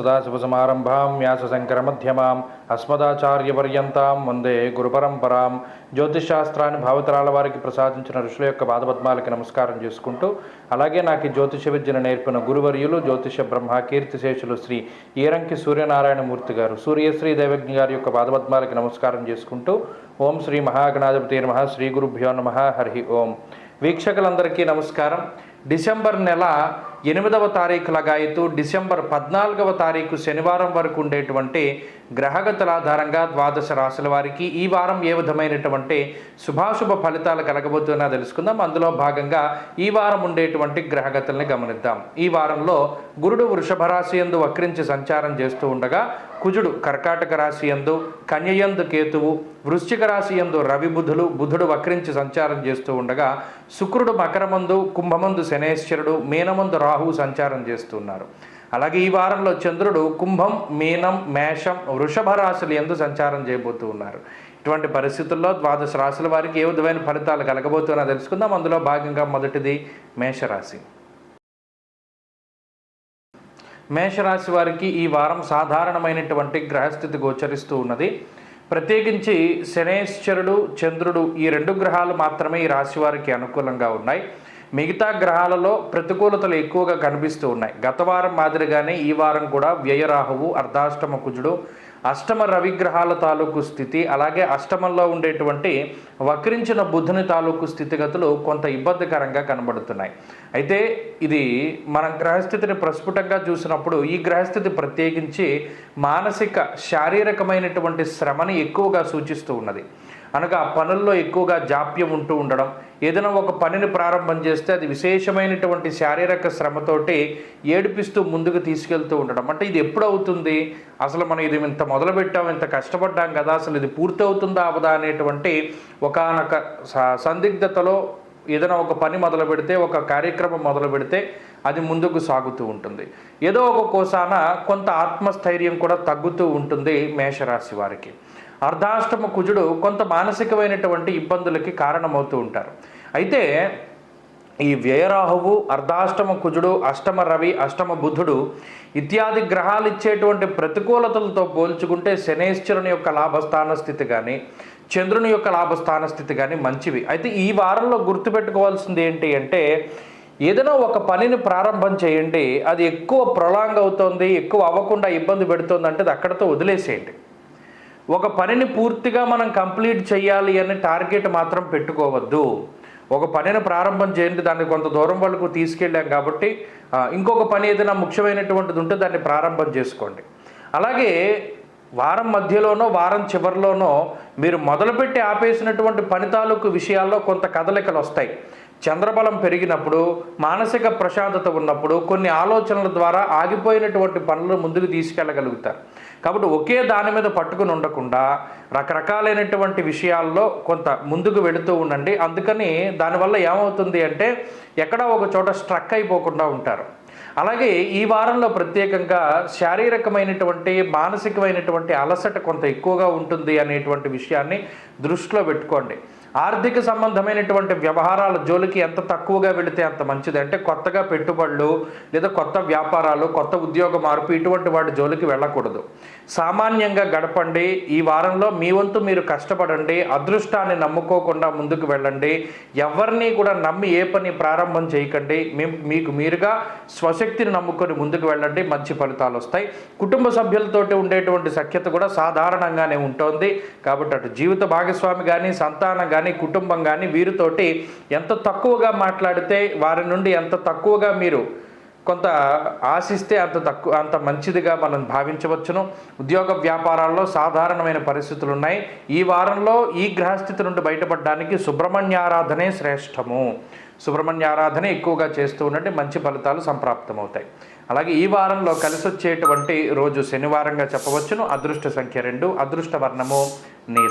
సదాశివసమారంభాం వ్యాసశంకరమధ్యమాం అస్మదాచార్యపర్యంతం వందే గురుపరంపరాం జ్యోతిషాస్త్రాన్ని భావతరాల వారికి ప్రసాదించిన ఋషుల యొక్క పాదపద్మాలకి నమస్కారం చేసుకుంటూ అలాగే నాకు జ్యోతిష విద్యను నేర్పిన గురువర్యులు జ్యోతిష బ్రహ్మ కీర్తిశేషులు శ్రీ ఈరంకి సూర్యనారాయణ మూర్తి గారు. సూర్యశ్రీ దైవజ్ఞ గారి యొక్క పాదపద్మాలకి నమస్కారం చేసుకుంటూ ఓం శ్రీ మహాగణాధిపతి నమ శ్రీ గురుభ్యో నమ హరి ఓం. వీక్షకులందరికీ నమస్కారం. డిసెంబర్ నెల ఎనిమిదవ తారీఖు లగాయతూ డిసెంబర్ పద్నాలుగవ తారీఖు శనివారం వరకు ఉండేటువంటి గ్రహగతుల ఆధారంగా ద్వాదశ రాశుల వారికి ఈ వారం ఏ విధమైనటువంటి శుభాశుభ ఫలితాలు కలగబోతున్నా తెలుసుకుందాం. అందులో భాగంగా ఈ వారం ఉండేటువంటి గ్రహగతుల్ని గమనిద్దాం. ఈ వారంలో గురుడు వృషభ రాశి యందు వక్రించి సంచారం చేస్తూ ఉండగా కుజుడు కర్కాటక రాశి యందు కన్యయందు కేతువు వృశ్చిక రాశి యందు రవి బుధులు బుధుడు వక్రించి సంచారం చేస్తూ ఉండగా శుక్రుడు మకరమందు కుంభమందు శనేశ్వరుడు మీనమందు రాహువు సంచారం చేస్తున్నారు అలాగే ఈ వారంలో చంద్రుడు కుంభం మీనం మేషం వృషభ రాశులు ఎందు సంచారం చేయబోతూ ఉన్నారు. ఇటువంటి పరిస్థితుల్లో ద్వాదశ రాశుల వారికి ఏ విధమైన ఫలితాలు కలగబోతున్నా తెలుసుకుందాం. అందులో భాగంగా మొదటిది మేషరాశి. మేషరాశి వారికి ఈ వారం సాధారణమైనటువంటి గ్రహస్థితి గోచరిస్తూ ఉన్నది. ప్రత్యేకించి శనేశ్వరుడు చంద్రుడు ఈ రెండు గ్రహాలు మాత్రమే ఈ రాశి వారికి అనుకూలంగా ఉన్నాయి. మిగతా గ్రహాలలో ప్రతికూలతలు ఎక్కువగా కనిపిస్తూ ఉన్నాయి. గత వారం మాదిరిగానే ఈ వారం కూడా వ్యయరాహువు అర్ధాష్టమ కుజుడు అష్టమ రవిగ్రహాల తాలూకు స్థితి అలాగే అష్టమంలో ఉండేటువంటి వక్రించిన బుధుని తాలూకు స్థితిగతులు కొంత ఇబ్బందికరంగా కనబడుతున్నాయి. అయితే ఇది మనం గ్రహస్థితిని ప్రస్ఫుటంగా చూసినప్పుడు ఈ గ్రహస్థితి ప్రత్యేకించి మానసిక శారీరకమైనటువంటి శ్రమని ఎక్కువగా సూచిస్తూ ఉన్నది. అనగా పనుల్లో ఎక్కువగా జాప్యం ఉంటూ ఉండడం. ఏదైనా ఒక పనిని ప్రారంభం చేస్తే అది విశేషమైనటువంటి శారీరక శ్రమతోటి ఏడిపిస్తూ ముందుకు తీసుకెళ్తూ ఉండడం. అంటే ఇది ఎప్పుడు అవుతుంది? అసలు మనం ఇది ఇంత మొదలుపెట్టాం ఇంత కష్టపడ్డాం కదా అసలు ఇది పూర్తి అవుతుందా అవదా అనేటువంటి ఒకనొక సందిగ్ధతలో ఏదైనా ఒక పని మొదలు పెడితే ఒక కార్యక్రమం మొదలు పెడితే అది ముందుకు సాగుతూ ఉంటుంది. ఏదో ఒక కోసాన కొంత ఆత్మస్థైర్యం కూడా తగ్గుతూ ఉంటుంది మేషరాశి వారికి. అర్ధాష్టమ కుజుడు కొంత మానసికమైనటువంటి ఇబ్బందులకి కారణమవుతూ ఉంటారు. అయితే ఈ వ్యయరాహువు అర్ధాష్టమ కుజుడు అష్టమ రవి అష్టమ బుధుడు ఇత్యాది గ్రహాలు ఇచ్చేటువంటి ప్రతికూలతలతో పోల్చుకుంటే శనేశ్వరుని యొక్క లాభస్థాన స్థితి కానీ చంద్రుని యొక్క లాభస్థాన స్థితి కానీ మంచివి. అయితే ఈ వారంలో గుర్తుపెట్టుకోవాల్సింది ఏంటి అంటే ఏదైనా ఒక పనిని ప్రారంభం చేయండి అది ఎక్కువ ప్రొలాంగ్ అవుతుంది ఎక్కువ అవ్వకుండా ఇబ్బంది పెడుతుంది అంటే అది వదిలేసేయండి. ఒక పనిని పూర్తిగా మనం కంప్లీట్ చేయాలి అని టార్గెట్ మాత్రం పెట్టుకోవద్దు. ఒక పనిని ప్రారంభం చేయండి దాన్ని కొంత దూరం వరకు తీసుకెళ్ళాం కాబట్టి ఇంకొక పని ఏదైనా ముఖ్యమైనటువంటిది ఉంటే దాన్ని ప్రారంభం చేసుకోండి. అలాగే వారం మధ్యలోనో వారం చివరిలోనో మీరు మొదలుపెట్టి ఆపేసినటువంటి పని తాలూకు విషయాల్లో కొంత కదలికలు వస్తాయి. చంద్రబలం పెరిగినప్పుడు మానసిక ప్రశాంతత ఉన్నప్పుడు కొన్ని ఆలోచనల ద్వారా ఆగిపోయినటువంటి పనులు ముందుకు తీసుకెళ్ళగలుగుతారు. కాబట్టి ఒకే దాని మీద పట్టుకుని ఉండకుండా రకరకాలైనటువంటి విషయాల్లో కొంత ముందుకు వెళుతూ ఉండండి. అందుకని దానివల్ల ఏమవుతుంది అంటే ఎక్కడా ఒక చోట స్ట్రక్ అయిపోకుండా ఉంటారు. అలాగే ఈ వారంలో ప్రత్యేకంగా శారీరకమైనటువంటి మానసికమైనటువంటి అలసట కొంత ఎక్కువగా ఉంటుంది అనేటువంటి విషయాన్ని దృష్టిలో పెట్టుకోండి. ఆర్థిక సంబంధమైనటువంటి వ్యవహారాల జోలికి ఎంత తక్కువగా వెళితే అంత మంచిది. అంటే కొత్తగా పెట్టుబడులు లేదా కొత్త వ్యాపారాలు కొత్త ఉద్యోగ మార్పు ఇటువంటి వాటి జోలికి వెళ్ళకూడదు. సామాన్యంగా గడపండి. ఈ వారంలో మీ వంతు మీరు కష్టపడండి. అదృష్టాన్ని నమ్ముకోకుండా ముందుకు వెళ్ళండి. ఎవరిని కూడా నమ్మి ఏ పని ప్రారంభం చేయకండి. మీకు మీరుగా స్వశక్తిని నమ్ముకొని ముందుకు వెళ్ళండి. మంచి ఫలితాలు వస్తాయి. కుటుంబ సభ్యులతోటి ఉండేటువంటి సఖ్యత కూడా సాధారణంగానే ఉంటుంది. కాబట్టి అటు జీవిత భాగస్వామి కానీ సంతానం కానీ కానీ కుటుంబం కానీ వీరితోటి ఎంత తక్కువగా మాట్లాడితే వారి నుండి ఎంత తక్కువగా మీరు కొంత ఆశిస్తే అంత తక్కువ అంత మంచిదిగా మనం భావించవచ్చును. ఉద్యోగ వ్యాపారాల్లో సాధారణమైన పరిస్థితులు ఉన్నాయి. ఈ వారంలో ఈ గ్రహస్థితి నుండి బయటపడడానికి సుబ్రహ్మణ్యారాధనే శ్రేష్టము. సుబ్రహ్మణ్యారాధన ఎక్కువగా చేస్తూ ఉండండి మంచి ఫలితాలు సంప్రాప్తమవుతాయి. అలాగే ఈ వారంలో కలిసి వచ్చేటువంటి రోజు శనివారంగా చెప్పవచ్చును. అదృష్ట సంఖ్య రెండు అదృష్ట వర్ణము నీలం.